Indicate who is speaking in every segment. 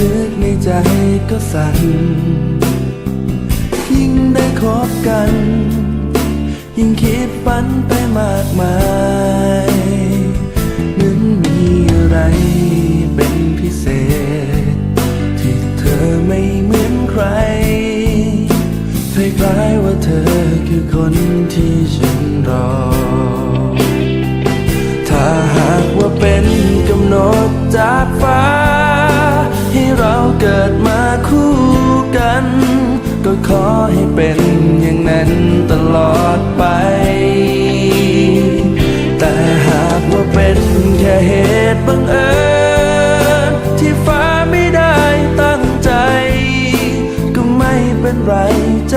Speaker 1: ลึกๆในใจก็สั่น ยิ่งได้คบกัน ยิ่งคิดฝันไปมากมายเหมือนมีอะไรเป็นพิเศษ ที่เธอไม่เหมือนใครคล้ายๆว่าเธอคือคนที่ฉันรอ ถ้าหากว่าเป็นกำหนดจากฟ้า ก็ขอให้เป็นอย่างนั้นตลอดไป แต่หากว่าเป็นแค่เหตุบังเอิญที่ฟ้าไม่ได้ตั้งใจ ก็ไม่เป็นไรใจ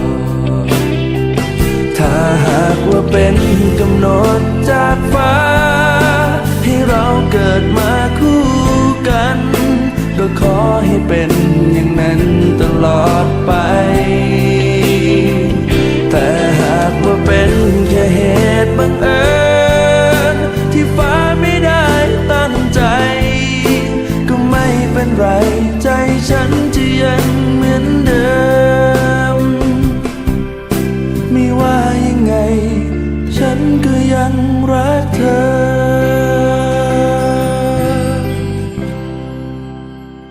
Speaker 1: เป็นกำหนดจากฟ้า ให้เราเกิดมาคู่กัน ก็ขอให้เป็นอย่างนั้นตลอดไป แต่หากว่าเป็น รักเธอ